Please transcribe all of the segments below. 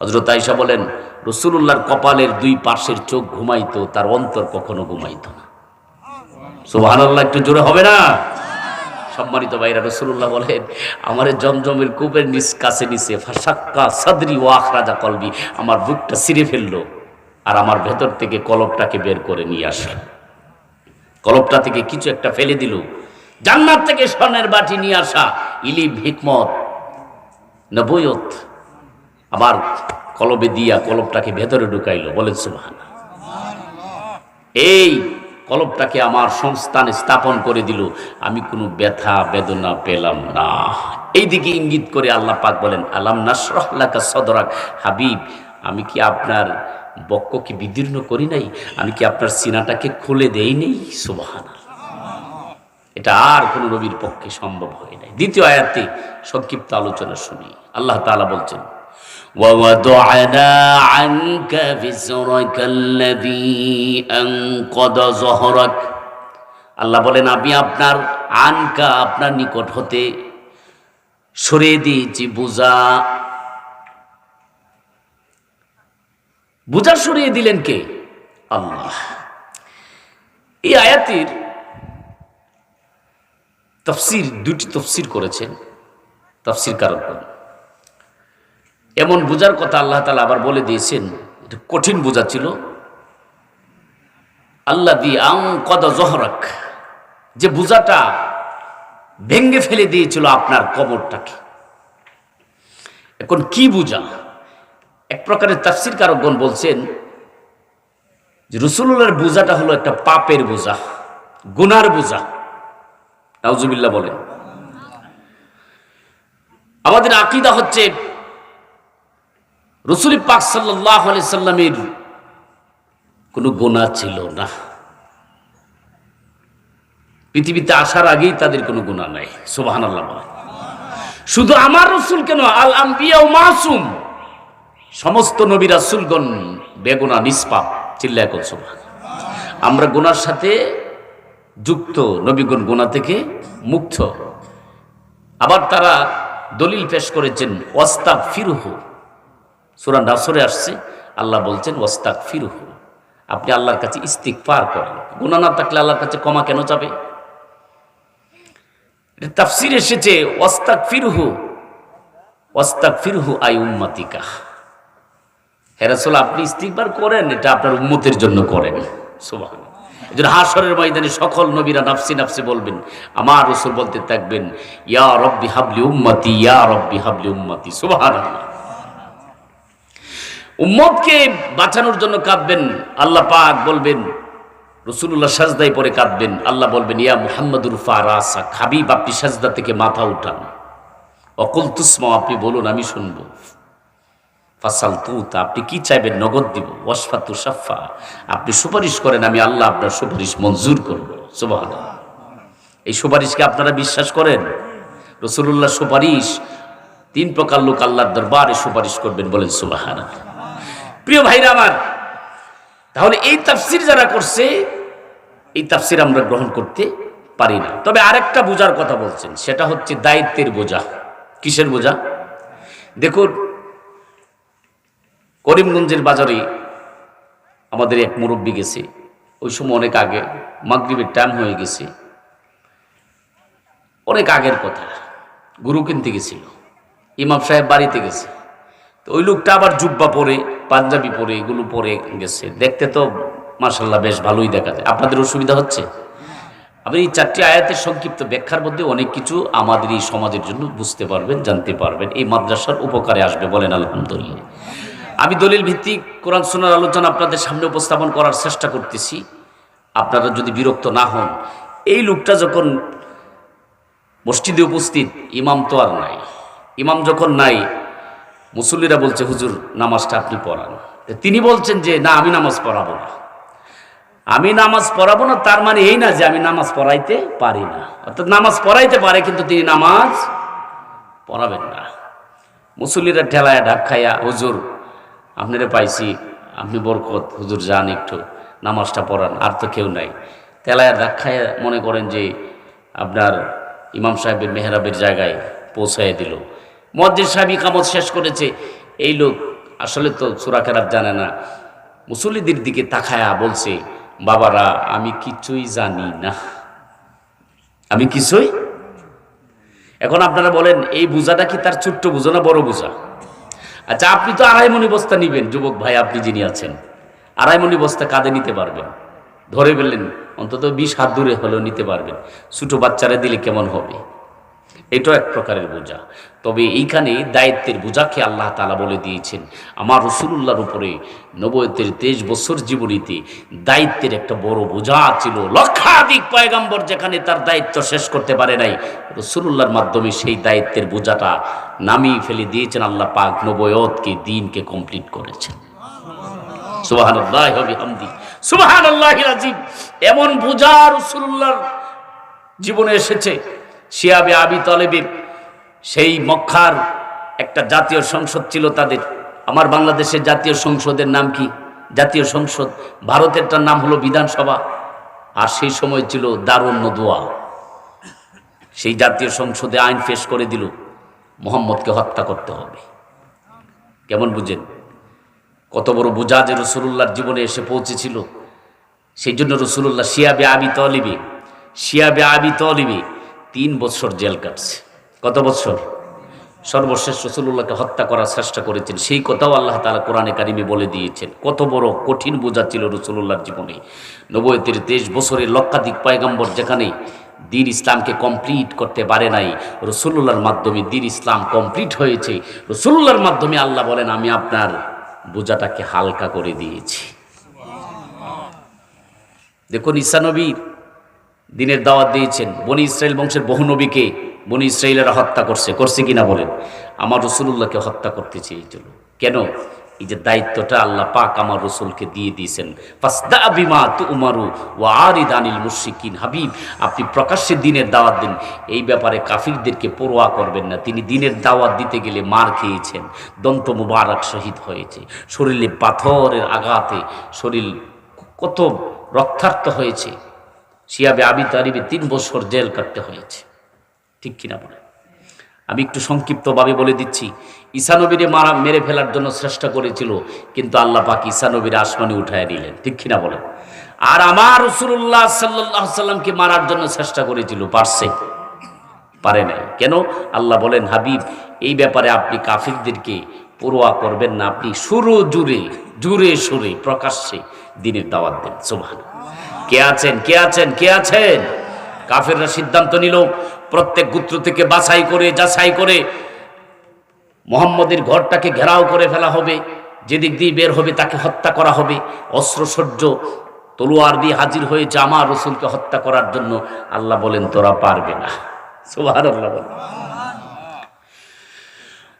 হজরত আইসা বলেন রসুল্লাহর কপালের দুই পাশের চোখ ঘুমাইতো, তার অন্তর কখনো ঘুমাইত না। আল্লাহ একটু জোরে হবে না? সম্মানিত ভাইরা রসুল্লাহ বলেন, আমার জমজমের কূপের নিচ কাছে নিচে ফাঁসাক্কা সাদরি ও আখরাজা কলবি, আমার বুকটা ছিঁড়ে ফেলল আর আমার ভেতর থেকে কলপটাকে বের করে নিয়ে আসলো। কলপটা থেকে কিছু একটা ফেলে দিল। জান্নাত থেকে স্বর্ণের বাটি নিয়ে আসা ইলিম, হিকমত, নবয়ত আবার কলবে দিয়া কলবটাকে ভেতরে ঢুকাইলো, বলেন সুবহান এই কলবটাকে আমার সংস্থানে স্থাপন করে দিল, আমি কোনো ব্যথা, বেদনা পেলাম না। এই দিকে ইঙ্গিত করে আল্লাহ পাক বলেন, আলাম নাসরাহলাকা সদরাক? হাবিব, আমি কি আপনার বক্ষকে বিদীর্ণ করি নাই? আমি কি আপনার সিনাটাকে খুলে দেই নেই? সুবাহান এটা আর কোনো নবীর পক্ষে সম্ভব হয় নাই। দ্বিতীয় আয়াতে সংক্ষিপ্ত আলোচনা শুনি। আল্লাহ তাআলা বলছেন ووضعنا عنك وزرك الذي أنقض ظهرك আল্লাহ বলেন আমি আপনার আনকা আপনার নিকট হতে সরিয়ে দিয়েছি বুঝা বুঝা সরিয়ে দিলেন কে আল্লাহ এই আয়াতির তফসির দুটি তফসির করেছেন তফসির কারণ এমন বোঝার কথা আল্লাহ তালা আবার বলে দিয়েছেন, এটা কঠিন বোঝা ছিল আল্লাহ দি আং কদ জহরক, যে বোঝাটা ভেঙ্গে ফেলে দিয়েছিল আপনার কবরটাকে। এখন কি বোঝা? এক প্রকারের তাফসির কারকগণ বলছেন যে রসুল্লাহর বোঝাটা হলো একটা পাপের বোঝা, গুনার বোঝা। নাউজুবিল্লাহ বলেন। আমাদের আকিদা হচ্ছে রসুল পাক সাল্লাহ সাল্লামের কোনো গোনা ছিল না। পৃথিবীতে আসার আগেই তাদের কোনো গুণা নাই সোবাহান আল্লাহ শুধু আমার রসুল কেন? আল আম্বিয়া মাসুম। সমস্ত নবী রাসুলগণ বেগুনা নিষ্পাপ চিল্লা এখন সোবাহান আমরা গুনার সাথে যুক্ত, নবীগণ গুণা থেকে মুক্ত। আবার তারা দলিল পেশ করেছেন ওয়াস্তাক ফিরুহু সুরা নাসরে আসছে, আল্লাহ বলছেন ওয়াস্তাক ফিরুহু আপনি আল্লাহর কাছে ইস্তিক পার করেন। গুণা না থাকলে আল্লাহর কাছে ক্ষমা কেন যাবে তাফসির এসেছে ওয়াস্তাক ফিরুহু ওয়াস্তাক ফিরুহু আই উম্মাতিকা। হেরাসল আপনি ইস্তিকবার করেন, এটা আপনার উম্মতের জন্য করেন। সুবাহ এই জন্য হাসরের ময়দানে সকল নবীরা নাফসি নাফসি বলবেন, আমার রসুল বলতে থাকবেন, ইয়া রব্বি হাবলি উম্মতি, ইয়া রব্বি হাবলি উম্মতি। সুবহানাল্লাহ। উম্মতকে বাঁচানোর জন্য কাঁদবেন, আল্লাহ পাক বলবেন রসুল্লাহ সাজদাই পরে কাঁদবেন, আল্লাহ বলবেন, ইয়া মুহাম্মদুর ফারাসা খাবিব আপনি সাজদা থেকে মাথা উঠান। অকুল তুসমা আপনি বলুন, আমি শুনব। ফাসাল তুত আপনি কি চাইবেন? নগদ দিব। ওয়াসফাতু সাফা আপনি সুপারিশ করেন, আমি আল্লাহ আপনার সুপারিশ মঞ্জুর করব। সুবাহ এই সুপারিশকে আপনারা বিশ্বাস করেন? রসুল্লাহ সুপারিশ, তিন প্রকার লোক আল্লাহর দরবারে সুপারিশ করবেন বলেন সুবাহানা প্রিয় ভাইরা আমার, তাহলে এই তাফসির যারা করছে, এই তাফসির আমরা গ্রহণ করতে পারি না। তবে আরেকটা বোঝার কথা বলছেন, সেটা হচ্ছে দায়িত্বের বোঝা। কিসের বোঝা? দেখুন, করিমগঞ্জের বাজারে আমাদের এক মুরব্বী গেছে। ওই সময় অনেক আগে মাগরীবের টাইম হয়ে গেছে। অনেক আগের কথা। গুরু কিনতে গেছিল। ইমাম সাহেব বাড়িতে গেছে। তো ওই লোকটা আবার জুব্বা পরে, পাঞ্জাবি পরে, এগুলো পরে গেছে। দেখতে তো মার্শাল্লাহ বেশ ভালোই দেখা যায়। আপনাদের অসুবিধা হচ্ছে? আপনি এই চারটি আয়াতের সংক্ষিপ্ত ব্যাখ্যার মধ্যে অনেক কিছু আমাদের এই সমাজের জন্য বুঝতে পারবেন, জানতে পারবেন। এই মাদ্রাসার উপকারে আসবে বলেন আলহামদুলিল্লাহ। আমি দলিল ভিত্তিক কোরআন সোনার আলোচনা আপনাদের সামনে উপস্থাপন করার চেষ্টা করতেছি। আপনারা যদি বিরক্ত না হন, এই লোকটা যখন মসজিদে উপস্থিত, ইমাম তো আর নাই। ইমাম যখন নাই মুসল্লিরা বলছে, হুজুর, নামাজটা আপনি পড়ান। তিনি বলছেন যে, না, আমি নামাজ পড়াবো না। আমি নামাজ পড়াবো না, তার মানে এই না যে আমি নামাজ পড়াইতে পারি না। অর্থাৎ নামাজ পড়াইতে পারে, কিন্তু তিনি নামাজ পড়াবেন না। মুসল্লিরা ঠেলায় ঢাক খাইয়া, হুজুর, আপনারে পাইছি, আপনি বরকত, হুজুর যান একটু, নামাজটা পড়ান, আর তো কেউ নাই। তেলায় ঢাক খাইয়া মনে করেন যে, আপনার ইমাম সাহেবের মেহরাবের জায়গায় পৌঁছায় দিল। মসজিদ সাহেব কামত শেষ করেছে। এই লোক আসলে তো চোরা কেরাত জানে না। মুসল্লিদের দিকে তাকায়া বলছে, বাবারা, আমি কিছুই জানি না। আমি কিছুই? এখন আপনারা বলেন, এই বোঝাটা কি তার ছোট্ট বোঝা না বড় বোঝা? আচ্ছা আপনি তো আড়াই মনি বস্তা নিবেন, যুবক ভাই, আপনি যিনি আছেন। আড়াই মনি বস্তা কাঁধে নিতে পারবেন। ধরে ফেললেন, অন্তত বিশ হাত দূরে হলেও নিতে পারবেন। ছোটো বাচ্চারা দিলে কেমন হবে? এটাও এক প্রকারের বোঝা। তবে এইখানে দায়িত্বের বোঝাকে আল্লাহ তালা বলে দিয়েছেন। আমার রসুল্লাহর উপরে নবতের তেইশ বছর জীবনীতে দায়িত্বের একটা বড় বোঝা ছিল। লক্ষাধিক পয়গাম্বর যেখানে তার দায়িত্ব শেষ করতে পারে নাই রসুল্লাহর মাধ্যমে সেই দায়িত্বের বোঝাটা নামিয়ে ফেলে দিয়েছেন আল্লাহ পাক, নবয়তকে, দিনকে কমপ্লিট করেছেন। এমন বোঝা রসুল্লাহর জীবনে এসেছে শিয়াবে আবি তলেবের সেই মক্কার একটা জাতীয় সংসদ ছিল তাদের। আমার বাংলাদেশের জাতীয় সংসদের নাম কি? জাতীয় সংসদ। ভারতেরটার নাম হলো বিধানসভা। আর সেই সময় ছিল দারুণ নদুয়া সেই জাতীয় সংসদে আইন পেশ করে দিল, মোহাম্মদকে হত্যা করতে হবে। কেমন বুঝেন? কত বড় বোঝা যে রসুল্লাহর জীবনে এসে পৌঁছেছিল। সেই জন্য রসুল্লাহ শিয়াবে আবি তলিবে, শিয়াবে আবি তলিবে তিন বছর জেল কাটছে। কত বছর? সর্বশেষ রসুল্লাহকে হত্যা করার চেষ্টা করেছেন। সেই কথাও আল্লাহ তালা কোরআনে কারিমে বলে দিয়েছেন। কত বড় কঠিন বোঝা ছিল রসুল্লাহর জীবনে। নবয়তের তেইশ বছরের লক্ষাধিক পয়গম্বর যেখানে দিন ইসলামকে কমপ্লিট করতে পারে নাই রসুল্লাহর মাধ্যমে দিন ইসলাম কমপ্লিট হয়েছে। রসুল্লাহর মাধ্যমে আল্লাহ বলেন, আমি আপনার বোঝাটাকে হালকা করে দিয়েছি। দেখুন ঈসানবীর দিনের দাওয়াত দিয়েছেন। বনি ইসরায়েল বংশের বহু নবীকে বনি ইসরায়েলেরা হত্যা করছে। করছে কিনা বলেন? আমার রসুল্লাহকে হত্যা করতে চেয়েছিল কেন? এই যে দায়িত্বটা আল্লাহ পাক আমার রসুলকে দিয়ে দিয়েছেন। ফাসদা বিমা তু উমারু ও আরিদ আনিল মুশিকিন হাবিব, আপনি প্রকাশ্যে দিনের দাওয়াত দিন। এই ব্যাপারে কাফিরদেরকে পড়োয়া করবেন না। তিনি দিনের দাওয়াত দিতে গেলে মার খেয়েছেন। দন্ত মুবারক শহীদ হয়েছে। শরীরে পাথরের আঘাতে শরীর কত রক্তার্ত হয়েছে। শিয়াবে আবি তারিবে তিন বছর জেল কাটতে হয়েছে। ঠিক কিনা বলে? আমি একটু সংক্ষিপ্তভাবে বলে দিচ্ছি ঈসানবীরে মারা মেরে ফেলার জন্য চেষ্টা করেছিল, কিন্তু আল্লাহ পাক ঈসানবীর আসমানে উঠায় নিলেন ঠিক কিনা বলেন আর আমার রসুল্লাহ সাল্লাহ সাল্লামকে মারার জন্য চেষ্টা করেছিল, পারছে? পারে নাই। কেন? আল্লাহ বলেন, হাবিব, এই ব্যাপারে আপনি কাফিরদেরকে পড়োয়া করবেন না। আপনি সুরো জুড়ে জুড়ে সুরে, প্রকাশ্যে দিনের দাওয়াত দেন। সোভান কে আছেন? কে আছেন? কে আছেন? কাফেররা সিদ্ধান্ত নিল, প্রত্যেক গুত্র থেকে বাছাই করে যাচাই করে মোহাম্মদের ঘরটাকে ঘেরাও করে ফেলা হবে। যেদিক দিয়ে বের হবে তাকে হত্যা করা হবে। অস্ত্রসহ্য তলোয়ার দিয়ে হাজির হয়ে জামা রসুলকে হত্যা করার জন্য আল্লাহ বলেন, তোরা পারবে না। সুবাহ আল্লাহ বলেন।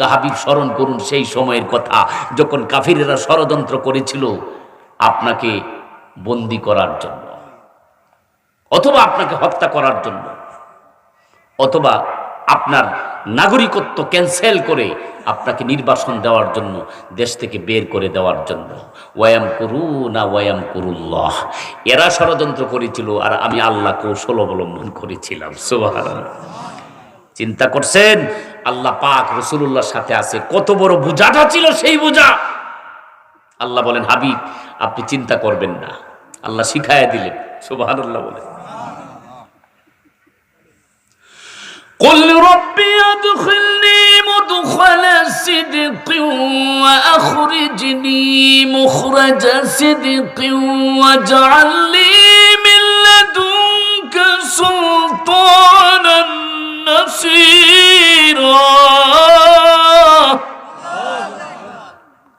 কাহাবিব স্মরণ করুন সেই সময়ের কথা যখন কাফিরেরা ষড়যন্ত্র করেছিল আপনাকে বন্দি করার জন্য, অথবা আপনাকে হত্যা করার জন্য, অথবা আপনার নাগরিকত্ব ক্যান্সেল করে আপনাকে নির্বাসন দেওয়ার জন্য, দেশ থেকে বের করে দেওয়ার জন্য। ওয়াম করু না ওয়ায়াম করুল্লাহ এরা ষড়যন্ত্র করেছিল আর আমি আল্লাহ কৌশল অবলম্বন করেছিলাম সুবাহ চিন্তা করছেন আল্লাহ পাক রসুল্লাহর সাথে আছে কত বড় বোঝাটা ছিল সেই বোঝা আল্লাহ বলেন হাবিব আপনি চিন্তা করবেন না আল্লাহ শিখাইয়া দিলেন সুবাহান আল্লাহ বলেন قل ربي ادخلني مدخل صدق واخرجني مخرج صدق واجعل لي من لدنك سلطانا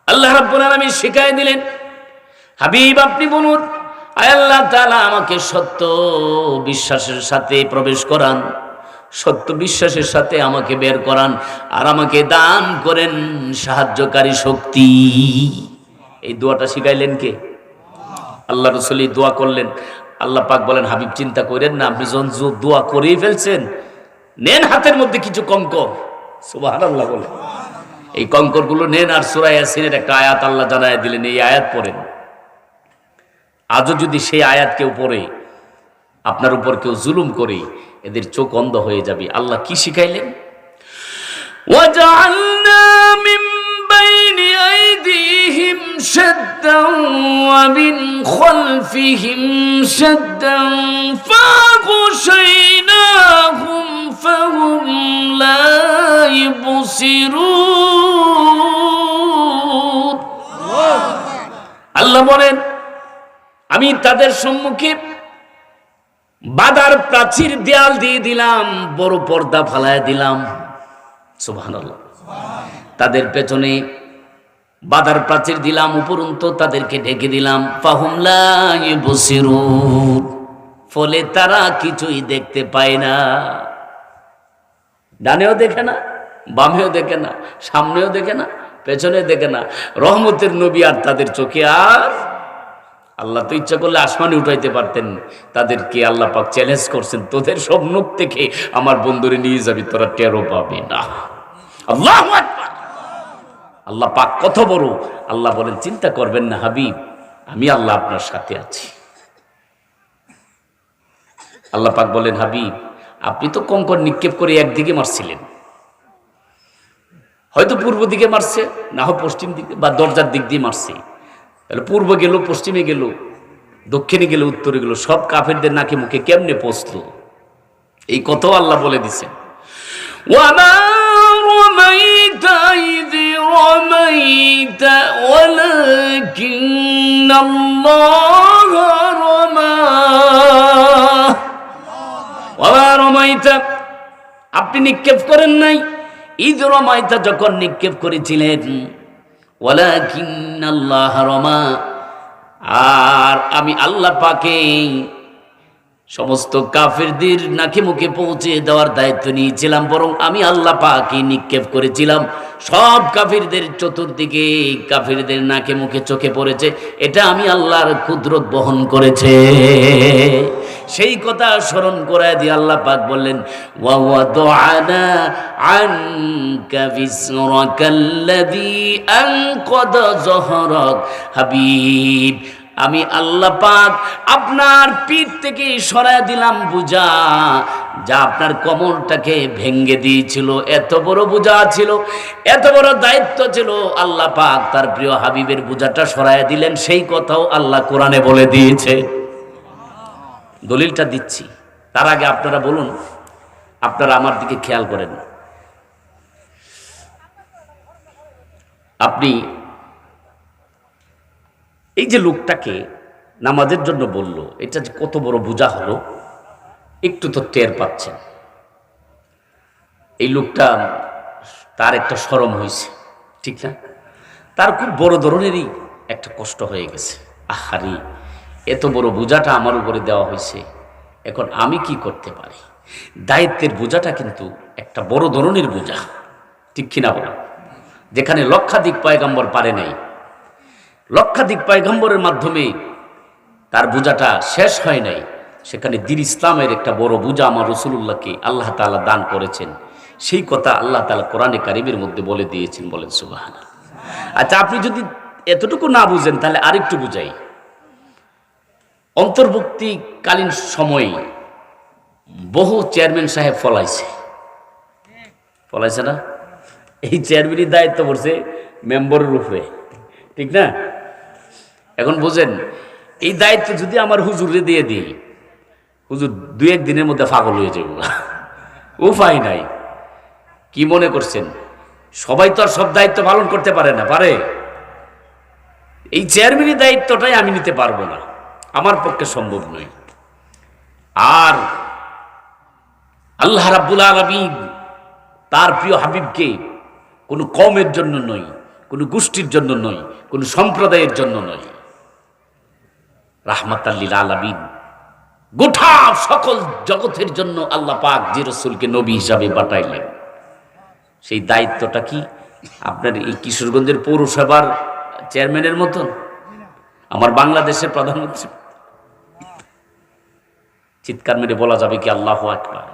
আল্লাহ রাব্বুল আলামিন শিখাই দিলেন, হাবিব আপনি বলুন আল্লাহ তাআলা আমাকে সত্য বিশ্বাসের সাথে প্রবেশ করান, সত্য বিশ্বাসের সাথে আমাকে বের করান, আর আমাকে দান করেন সাহায্যকারী শক্তি। এই দোয়াটা শিখাইলেন কে? আল্লাহ রসুল দোয়া করলেন। আল্লাহ পাক বলেন, হাবিব, চিন্তা করেন না, আপনি যখন দোয়া করেই ফেলছেন নেন হাতের মধ্যে কিছু কঙ্কর সুবাহ আল্লাহ বলে এই কঙ্করগুলো নেন আর সুরাই ইয়াসিনের একটা আয়াত আল্লাহ জানায় দিলেন এই আয়াত পড়েন আজও যদি সেই আয়াত কেউ পড়ে আপনার উপর কেউ জুলুম করে এদের চোখ অন্ধ হয়ে যাবে আল্লাহ কি শিখাইলেন وجعلنا من بين أيديهم شدا ومن خلفهم شدا فغشيناهم فهم لا يبصرون আল্লাহ বলেন আমি তাদের সম্মুখে বাদার প্রাচীর দেয়াল দিয়ে দিলাম বড় পর্দা ফালায় দিলাম সুবহানাল্লাহ তাদের পেছনে বাদার প্রাচীর দিলাম, উপরন্ত তাদেরকে ঢেকে দিলাম। ফাহুমলা ফলে তারা কিছুই দেখতে পায় না। ডানেও দেখে না, বামেও দেখে না, সামনেও দেখে না, পেছনে দেখে না। রহমতের নবী আর তাদের চোখে আর আল্লাহ তো ইচ্ছা করলে আসমানে উঠাইতে পারতেন। তাদেরকে আল্লাহ পাক চ্যালেঞ্জ করছেন, তোদের সব মুখ থেকে আমার বন্ধুরে নিয়ে যাবি, তোরা টেরো পাবি না। আল্লাহ আল্লাহ পাক কত বড়। আল্লাহ বলেন, চিন্তা করবেন না হাবিব, আমি আল্লাহ আপনার সাথে আছি। আল্লাহ পাক বলেন, হাবিব, আপনি তো কঙ্কর নিক্ষেপ করে একদিকে মারছিলেন। হয়তো পূর্ব দিকে মারছে, না হয় পশ্চিম দিকে বা দরজার দিক দিয়ে মারছে। তাহলে পূর্ব গেল, পশ্চিমে গেল, দক্ষিণে গেল, উত্তরে গেল, সব কাফেরদের নাকে মুখে কেমনে পৌঁছলো এই কথাও আল্লাহ বলে দিছেন। وما رميت إذ رميت ولكن الله رمى وما رميت আপনি নিক্ষেপ করেন নাই ঈদ রমাইতা যখন নিক্ষেপ করেছিলেন ওয়ালাকিন আল্লাহ রমা আর আমি আল্লাহ পাকে সমস্ত কাফেরদের নাকে মুখে পৌঁছে দেওয়ার দায়িত্ব নিয়েছিলাম, বরং আমি আল্লাহ পাকে নিক্ষেপ করেছিলাম। সব কাফিরদের চতুর্দিকে কাফিরদের নাকে মুখে চোখে পড়েছে, এটা আমি আল্লাহর কুদরত বহন করেছে। সেই কথা স্মরণ করায় দিয়ে আল্লাহ পাক বললেন হাবিব। আমি আল্লাহ পাক আপনার পিঠ থেকে সরায় দিলাম বুঝা, যা আপনার কমরটাকে ভেঙ্গে দিয়েছিল। এত বড় বুঝা ছিল, এত বড় দায়িত্ব ছিল। আল্লাহ পাক তার প্রিয় হাবিবের বুঝাটা সরায় দিলেন। সেই কথাও আল্লাহ কোরআনে বলে দিয়েছে। দলিলটা দিচ্ছি। তার আগে আপনারা বলুন, আপনারা আমার দিকে খেয়াল করেন। আপনি এই যে লোকটাকে নামাজের জন্য বলল, এটা যে কত বড় বোঝা হলো, একটু তো টের পাচ্ছেন। এই লোকটা, তার একটা সরম হয়েছে, ঠিক না? তার খুব বড় ধরনেরই একটা কষ্ট হয়ে গেছে। আহারি, এত বড় বোঝাটা আমার উপরে দেওয়া হয়েছে, এখন আমি কি করতে পারি? দায়িত্বের বোঝাটা কিন্তু একটা বড় ধরনের বোঝা ঠিক কিনা বলা? যেখানে লক্ষাধিক পয়গাম্বর পারে নাই লক্ষাধিক পায়গম্বরের মাধ্যমে তার বোঝাটা শেষ হয় নাই। সেখানে দিন ইসলামের একটা বড় বোঝা আমার রসুল্লাহকে আল্লাহ তাআলা দান করেছেন। সেই কথা আল্লাহ তাআলা কোরআনে কারিমের মধ্যে বলে দিয়েছেন, বলেন সুবাহান আচ্ছা আপনি যদি এতটুকু না বুঝেন, তাহলে আরেকটু বুঝাই। অন্তর্ভুক্তিকালীন সময়ে বহু চেয়ারম্যান সাহেব ফলাইছে। ফলাইছে না? এই চেয়ারম্যানের দায়িত্ব পড়ছে মেম্বরের উপরে। ঠিক না? এখন বুঝেন, এই দায়িত্ব যদি আমার হুজুরে দিয়ে দিই, হুজুর দু এক দিনের মধ্যে পাগল হয়ে যাব। উপায় নাই। কি মনে করছেন? সবাই তো আর সব দায়িত্ব পালন করতে পারে না, পারে? এই চেয়ারম্যানের দায়িত্বটাই আমি নিতে পারব না। আমার পক্ষে সম্ভব নয়। আর আল্লাহ রাব্বুল আলমিন তার প্রিয় হাবিবকে কোনো কমের জন্য নয়, কোনো গোষ্ঠীর জন্য নয়, কোনো সম্প্রদায়ের জন্য নয়। রাহমাতাল্লিল আলামিন গোটা সকল জগতের জন্য আল্লাহ পাক যে রসুলকে নবী হিসাবে পাঠাইলেন সেই দায়িত্বটা কি আপনার এই কিশোরগঞ্জের পৌরসভার চেয়ারম্যানের মতন আমার বাংলাদেশের প্রধানমন্ত্রী চিৎকার মেরে বলা যাবে কি আল্লাহ আকবার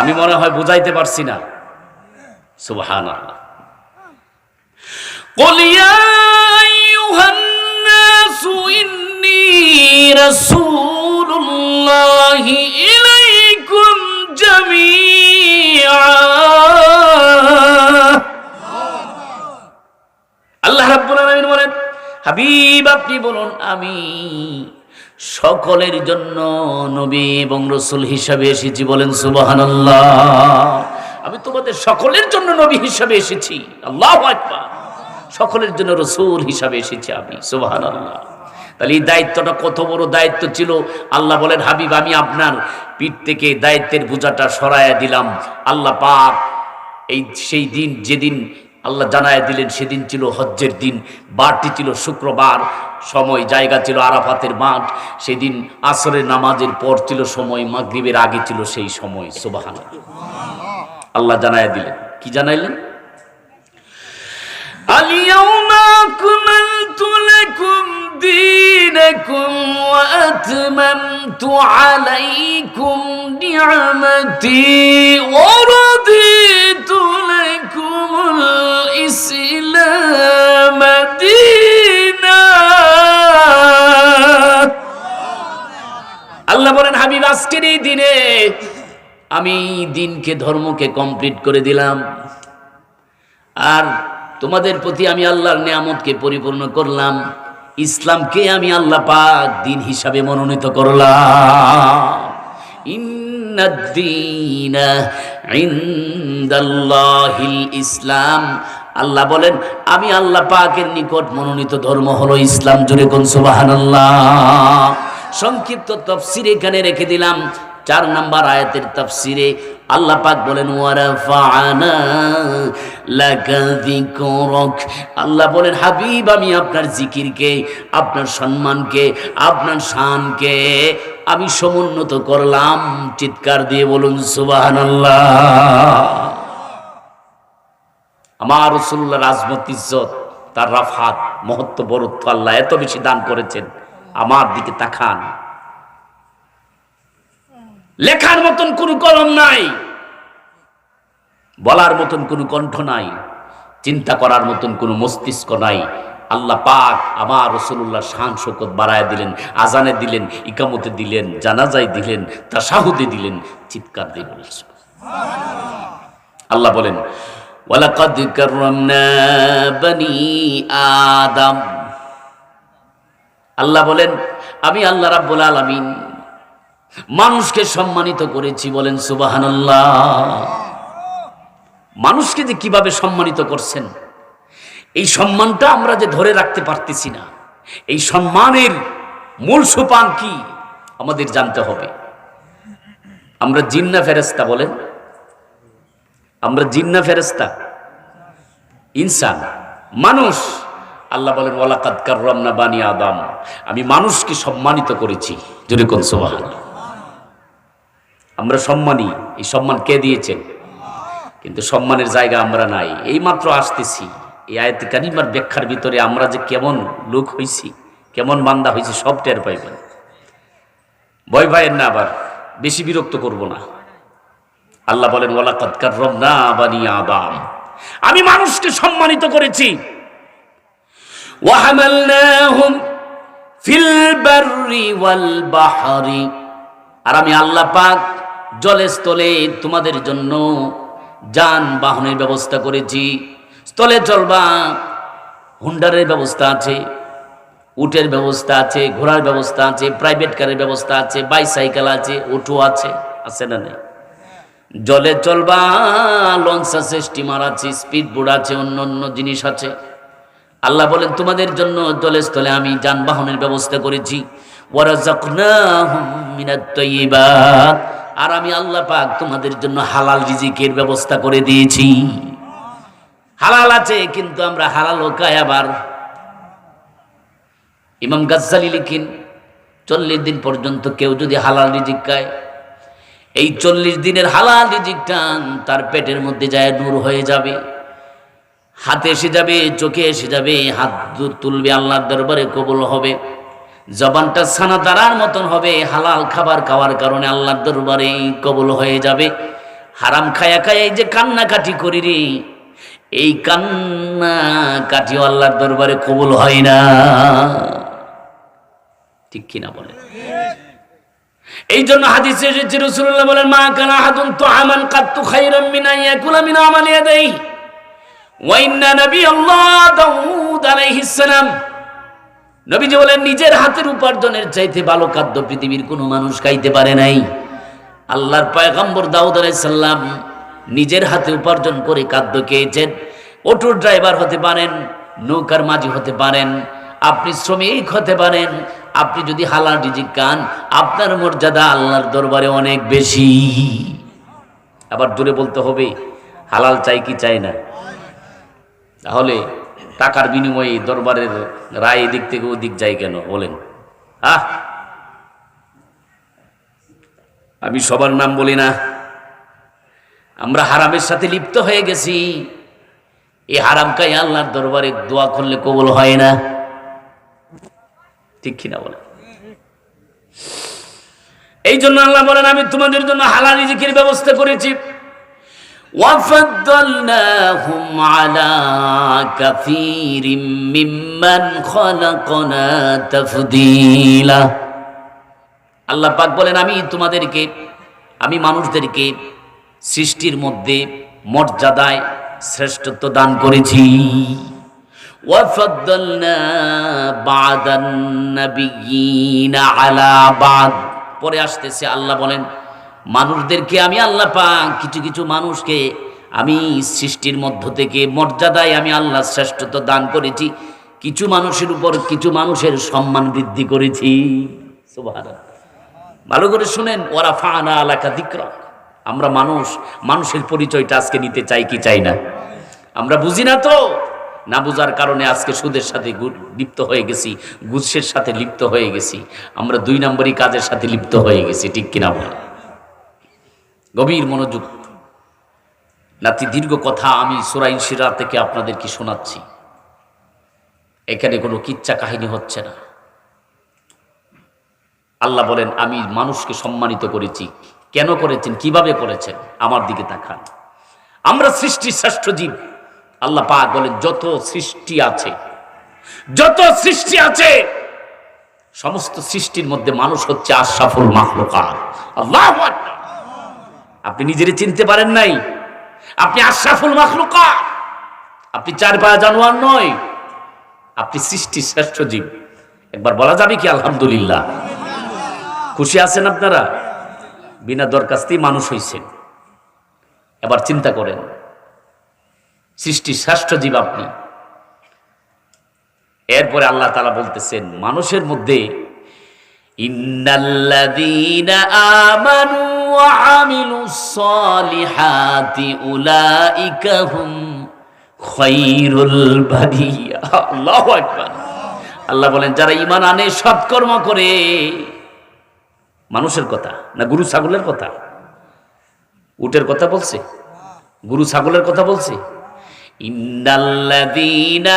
আমি মনে হয় বুঝাইতে পারছি না সুবহান আল্লাহ قل يا أيها الناس إني رسول الله إليكم جميعا আল্লাহ রাব্বুল আলামিন বলেন হাবিব আপনি বলুন আমি সকলের জন্য নবী এবং রসুল হিসাবে এসেছি বলেন সুবহানাল্লাহ আমি তোমাদের সকলের জন্য নবী হিসাবে এসেছি আল্লাহ আকবার সকলের জন্য রসুল হিসাবে এসেছি আমি সুবহানাল্লাহ তাহলে এই দায়িত্বটা কত বড় দায়িত্ব ছিল? আল্লাহ বলেন, হাবিব, আমি আপনার পিঠ থেকে দায়িত্বের বোঝাটা সরাইয়া দিলাম। আল্লাহ পাক এই সেই দিন, যেদিন আল্লাহ জানায় দিলেন, সেদিন ছিল হজ্জের দিন। বারটি ছিল শুক্রবার। সময়, জায়গা ছিল আরাফাতের মাঠ। সেদিন আসরের নামাজের পর ছিল সময়, মাগরীবের আগে ছিল সেই সময়। সোবাহান আল্লাহ জানায় দিলেন। কি জানাইলেন? আলিয়াউমা কুমালতু লাকুম دينكم وأتممت عليكم نعمتي ورضيت لكم الإسلام دينا আল্লাহ বলেন হাবিব আজকের এই দিনে আমি দিনকে ধর্মকে কমপ্লিট করে দিলাম আর তোমাদের প্রতি আমি আল্লাহর নিয়ামতকে পরিপূর্ণ করলাম ইসলামকে আমি আল্লাহ পাক দিন হিসাবে মনোনীত করলাম। ইসলাম। আল্লাহ বলেন, আমি আল্লাহ পাকের নিকট মনোনীত ধর্ম হলো ইসলাম। জুড়ে কোন সুবহানাল্লাহ। সংক্ষিপ্ত তফসির এখানে রেখে দিলাম। চার নাম্বার আয়াতের তফসিরে আল্লাহ পাক বলেন আল্লাহ বলেন, হাবিব, আমি আপনার জিকিরকে, আপনার সম্মানকে, আপনার শানকে আমি সমুন্নত করলাম। চিৎকার দিয়ে বলুন, সুবহানাল্লাহ। আমার রসুল্লাহ রাজমত ইজ্জত, তার রাফাত, মহত্ব, বরত্ব আল্লাহ এত বেশি দান করেছেন। আমার দিকে তাকান। লেখার মতন কোনো কলম নাই। বলার মতন কোনো কণ্ঠ নাই। চিন্তা করার মতন কোনো মস্তিষ্ক নাই। আল্লাহ পাক আমার রসুল্লাহ শান শকত বাড়ায় দিলেন, আজানে দিলেন, ইকামতে দিলেন জানাজাই দিলেন তা তাসাহুদে দিলেন, চিৎকার দিয়ে বলেছেন আল্লাহ বলেন আল্লাহ বলেন, আমি আল্লাহ রাব্বুল আলামিন। মানুষকে সম্মানিত করেছি বলেন সুবহানাল্লাহ। মানুষকে যে কীভাবে সম্মানিত করছেন? এই সম্মানটা আমরা যে ধরে রাখতে পারতেছি না। এই সম্মানের মূল সোপান কি? আমাদের জানতে হবে। আমরা জিন্না ফেরেস্তা বলেন। আমরা জিন্না ফেরেস্তা ইনসান, মানুষ। আল্লাহ বলেন, ওয়ালাকাদ কাররামনা বানি আদম। আমি মানুষকে সম্মানিত করেছি। যদি কোন আমরা সম্মানী, এই সম্মান কে দিয়েছেন? কিন্তু সম্মানের জায়গা আমরা নাই। এই মাত্র আসতেছি, এই আয়ত কারিমার ব্যাখ্যার ভিতরে আমরা যে কেমন লোক হইছি, কেমন বান্দা হয়েছি সব টের পাইবেন। ভয় পায়েন না আবার, বেশি বিরক্ত করব না। আল্লাহ বলেন, ওয়ালাকাদ কাররামনা বানি আদম। আমি মানুষকে সম্মানিত করেছি। আর আমি আল্লাহ পাক জলে স্থলে তোমাদের জন্য যান বাহনের ব্যবস্থা করেছি। স্থলে চলবা, হুন্ডারের ব্যবস্থা আছে, উটের ব্যবস্থা আছে, ঘোড়ার ব্যবস্থা আছে প্রাইভেট কারের ব্যবস্থা আছে বাইসাইকেল আছে উঠো আছে আছে না নেই? জলে চলবা লঞ্চ আছে স্টিমার আছে স্পিড বোর্ড আছে, অন্য অন্য জিনিস আছে। আল্লাহ বলেন, তোমাদের জন্য জলে স্থলে আমি যানবাহনের ব্যবস্থা করেছি। ওয়ারাযাকনাহুম মিনাত তাইয়্যিবাত আর আমি আল্লাহ পাক তোমাদের জন্য হালাল রিজিকের ব্যবস্থা করে দিয়েছি। হালাল আছে, কিন্তু আমরা হালাল খাই আবার। ইমাম গাজ্জালি লিখিন, চল্লিশ দিন পর্যন্ত কেউ যদি হালাল রিজিক খায়, এই চল্লিশ দিনের হালাল রিজিকটা তার পেটের মধ্যে যায় নূর হয়ে যাবে। হাতে এসে যাবে, চোখে এসে যাবে, হাত তুলবে, আল্লাহর দরবারে কবল হবে। জবানটা ছানা তারার মতন হবে, হালাল খাবার খাওয়ার কারণে আল্লাহর দরবারে কবুল হয়ে যাবে। হারাম খায়া খায়া এই যে কান্না কাটি করি রে, এই কান্না কাটিও আল্লাহর দরবারে কবুল হয় না। ঠিক কিনা বলে এই জন্য হাদিসে এসেছে রসুল্লাহ বলেন, মা কানা হাতুন তো আমান কাত্তু খাইরাম মিনা ইয়াকুলা মিনা আমালিয়া দেই ওয়াইন্না নবী আল্লাহ দাউদ আলাইহিস সালাম। নবীজি বলেন, নিজের হাতের উপার্জনের চাইতে ভালো খাদ্য পৃথিবীর কোনো মানুষ খাইতে পারে নাই। আল্লাহর পয়গম্বর দাউদ আলাইহিস সালাম নিজের হাতে উপার্জন করে খাদ্য খেয়েছেন। অটোর ড্রাইভার হতে পারেন, নৌকার মাঝি হতে পারেন, আপনি শ্রমিক হতে পারেন, আপনি যদি হালাল রিজিক খান, আপনার মর্যাদা আল্লাহর দরবারে অনেক বেশি। আবার দূরে বলতে হবে, হালাল চাই কি চাই না? তাহলে টাকার বিনিময়ে দরবারের রায় এদিক থেকে ওদিক যায় কেন? বলেন। আহ! আমি সবার নাম বলি না। আমরা হারামের সাথে লিপ্ত হয়ে গেছি। এই হারাম কাই আল্লাহর দরবারে দোয়া করলে কবল হয় না। ঠিক কিনা বলে এই জন্য আল্লাহ বলেন, আমি তোমাদের জন্য হালাল রিজিকের ব্যবস্থা করেছি। وفضلناهم على كثير ممن خلقنا تفضيلا আল্লাহ পাক বলেন আমি তোমাদেরকে আমি মানুষদেরকে সৃষ্টির মধ্যে মর্যাদায় শ্রেষ্ঠত্ব দান করেছি وفضلنا بعض النبيين على بعض পরে আসতেছে আল্লাহ বলেন মানুষদেরকে আমি আল্লাহ পাক, কিছু কিছু মানুষকে আমি সৃষ্টির মধ্য থেকে মর্যাদায় আমি আল্লাহ শ্রেষ্ঠত্ব দান করেছি। কিছু মানুষের উপর কিছু মানুষের সম্মান বৃদ্ধি করেছি। ভালো করে শুনেন ওরা ফানা আলাকা দিকরা আমরা মানুষ, মানুষের পরিচয়টা আজকে নিতে চাই কি চাই না? আমরা বুঝি না তো? না বুঝার কারণে আজকে সুদের সাথে লিপ্ত হয়ে গেছি গুচ্ছের সাথে লিপ্ত হয়ে গেছি। আমরা দুই নম্বরই কাজের সাথে লিপ্ত হয়ে গেছি, ঠিক কিনা বল গভীর মনোযোগ নাতি, দীর্ঘ কথা আমি সুরাইন শিরা থেকে আপনাদেরকে শোনাচ্ছি। এখানে কোনো কিচ্ছা কাহিনী হচ্ছে না। আল্লাহ বলেন, আমি মানুষকে সম্মানিত করেছি। কেন করেছেন? কীভাবে করেছেন? আমার দিকে তাকান। আমরা সৃষ্টি শ্রেষ্ঠ জীব। আল্লাহ পাক বলেন, যত সৃষ্টি আছে, যত সৃষ্টি আছে, সমস্ত সৃষ্টির মধ্যে মানুষ হচ্ছে আশরাফুল মাখলুকাত। আল্লাহু আপনি নিজেরে চিনতে পারেন নাই। আপনি আশরাফুল মাখলুকাত। আপনি চার পায়া জানোয়ার নয়। আপনি সৃষ্টি শ্রেষ্ঠ জীব। একবার বলা যাবে কি আলহামদুলিল্লাহ? খুশি আছেন আপনারা? বিনা দরখাস্তেই মানুষ হইছেন। এবার চিন্তা করেন সৃষ্টি শ্রেষ্ঠ জীব আপনি। এরপরে আল্লাহ তালা বলতেছেন, মানুষের মধ্যে আমানু আল্লাহু বলেন, যারা ঈমান আনে সৎকর্ম করে। মানুষের কথা না গুরু ছাগলের কথা? উটের কথা বলছে? গুরু ছাগলের কথা বলছে? ইন্নাল্লাযীনা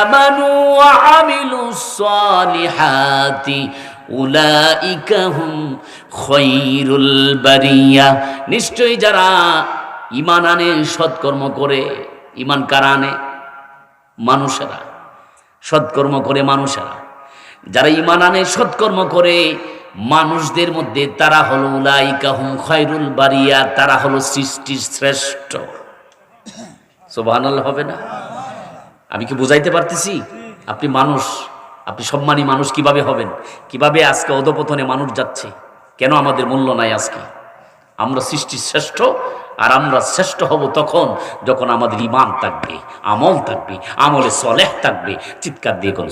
আমানু ওয়া আমিলুস সালিহাতি উলাইকা হুম খায়রুল বারিয়া। নিশ্চয়ই যারা ইমান আনে, সৎকর্ম করে ইমান কারা আনে? মানুষেরা। সৎকর্ম করে মানুষেরা। যারা ইমান আনে, সৎকর্ম করে, মানুষদের মধ্যে তারা হলো উলাইকা হুম খয়রুল বারিয়া, তারা হলো সৃষ্টির শ্রেষ্ঠ। সোবাহানাল হবে না? আমি কি বুঝাইতে পারতেছি? আপনি মানুষ। আপনি সম্মানী মানুষ কীভাবে হবেন? কীভাবে আজকে অধপতনে মানুষ যাচ্ছে? কেন আমাদের মূল্য নাই আজকে? আমরা সৃষ্টি শ্রেষ্ঠ আর আমরা শ্রেষ্ঠ হব তখন যখন আমাদের ইমান থাকবে, আমল থাকবে, আমলে সলেহ থাকবে। চিৎকার দিয়ে কোন